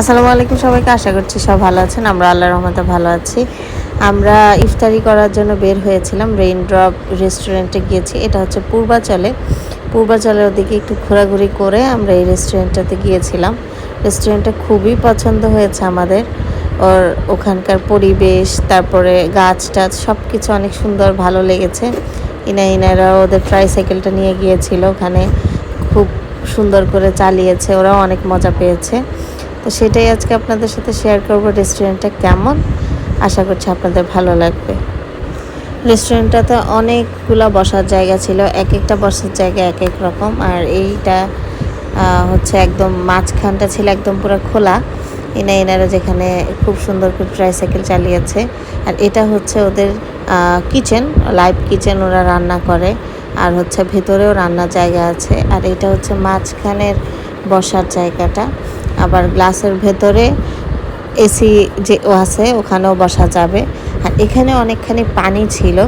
আসসালামু আলাইকুম সবাইকে, আশা করছি সব ভালো আছেন। আমরা আল্লাহর রহমতে ভালো আছি। আমরা ইফতারি করার জন্য বের হয়েছিলাম রেইন ড্রপ রেস্টুরেন্টে গিয়েছি। এটা হচ্ছে পূর্বাচলে। পূর্বাচলের ওদিকে একটু ঘোরাঘুরি করে আমরা এই রেস্টুরেন্টটাতে গিয়েছিলাম। রেস্টুরেন্টটা খুবই পছন্দ হয়েছে আমাদের। ওর ওখানকার পরিবেশ, তারপরে গাছ টাছ সব কিছু অনেক সুন্দর, ভালো লেগেছে। ইনা ইনারা ওদের ট্রাইসাইকেলটা নিয়ে গিয়েছিল, ওখানে খুব সুন্দর করে চালিয়েছে, ওরাও অনেক মজা পেয়েছে। তো সেটাই আজকে আপনাদের সাথে শেয়ার করব রেস্টুরেন্টটা কেমন। আশা করছি আপনাদের ভালো লাগবে। রেস্টুরেন্টটাতে অনেকগুলা বসার জায়গা ছিল, এক একটা বসার জায়গা এক এক রকম। আর এইটা হচ্ছে একদম মাঝখানটা ছিল একদম পুরো খোলা। ইনা এনারা যেখানে খুব সুন্দর করে ট্রাইসাইকেল চালিয়েছে। আর এটা হচ্ছে ওদের কিচেন লাইভ কিচেন ওরা রান্না করে। আর হচ্ছে ভেতরেও রান্নার জায়গা আছে। আর এটা হচ্ছে মাঝখানের বসার জায়গাটা। আবার গ্লাসের ভেতরে এসি যে আছে, ওখানেও বসা যাবে। আর এখানে অনেকখানি পানি ছিল।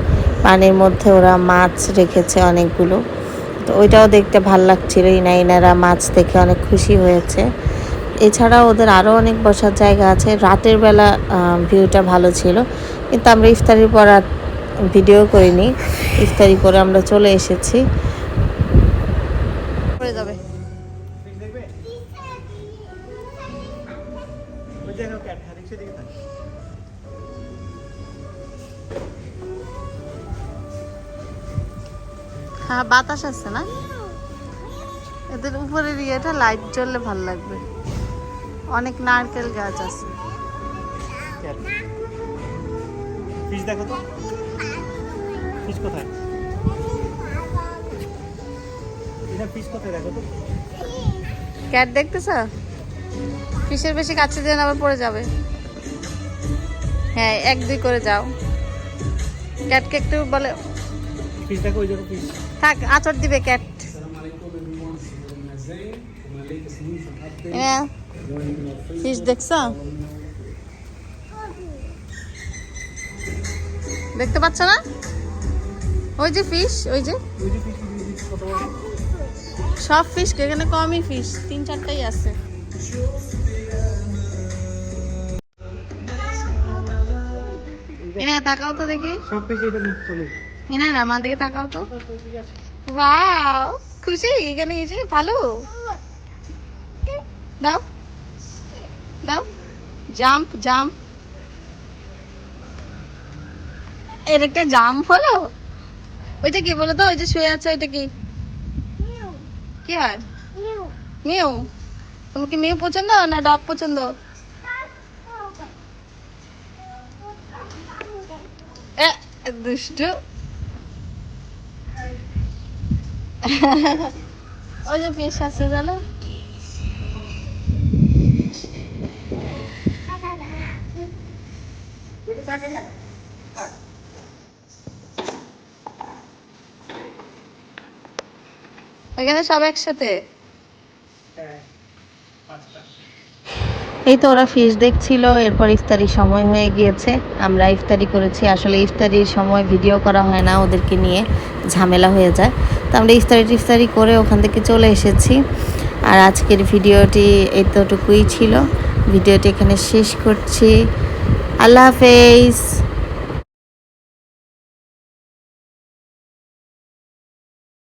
পানির মধ্যে ওরা মাছ রেখেছে অনেকগুলো। তো ওইটাও দেখতে ভালো লাগছিল। ইনা ইনারা মাছ দেখে অনেক খুশি হয়েছে। এছাড়াও ওদের আরও অনেক বসার জায়গা আছে। রাতের বেলা ভিউটা ভালো ছিল। কিন্তু আমরা ইফতারির পর ভিডিও করিনি। ইফতারি করে আমরা চলে এসেছি। হ্যাঁ বাতাস আছে না? এদের উপরের ইয়েটা লাইট জ্বললে ভালো লাগবে। অনেক নারকেল গাছ আছে। ফিশ দেখো তো। ফিশ কোথায়? এটা ফিশ কোথায় দেখো তো? ক্যাট দেখতেছ? ফিশের বেশি কাছে যেন আবার পড়ে যাবে? হ্যাঁ এক দুই করে যাও। ক্যাটকে একটু বলে থাক আচর দিবে ক্যাট। দেখছ? দেখতে পাচ্ছ না? ওই যে ফিশ ওই যে সব ফিশ এখানে কমই ফিশ তিন চারটাই আছে। এনে তাকাও তো দেখি। সব ফিশ এটা চলে এনে আমার দিকে তাকাও তো। ওয়াও খুশি? এখানে এসে ভালো? দাও। দাও। জাম্প জাম্প এর একটা জাম্প হলো? ওইটা কি বলো তো? ওই যে শুয়ে আছে ওইটা কি? কি হয়? মিউ। তোমার কি মিউ পছন্দ না ডগ পছন্দ? এ, দুষ্টু। ওই যে পেশ আছে জানো? ওইখানে সব একসাথে? এই তো ওরা ফিশ দেখছিল, এরপর ইফতারির সময় হয়ে গিয়েছে। আমরা ইফতারি করেছি, আসলে ইফতারির সময় ভিডিও করা হয় না ওদেরকে নিয়ে, ঝামেলা হয়ে যায়। তো আমরা ইফতারি টিফতারি করে ওখান থেকে চলে এসেছি। আর আজকের ভিডিওটি এতটুকুই ছিল। ভিডিওটি এখানে শেষ করছি। আল্লাহ হাফেজ!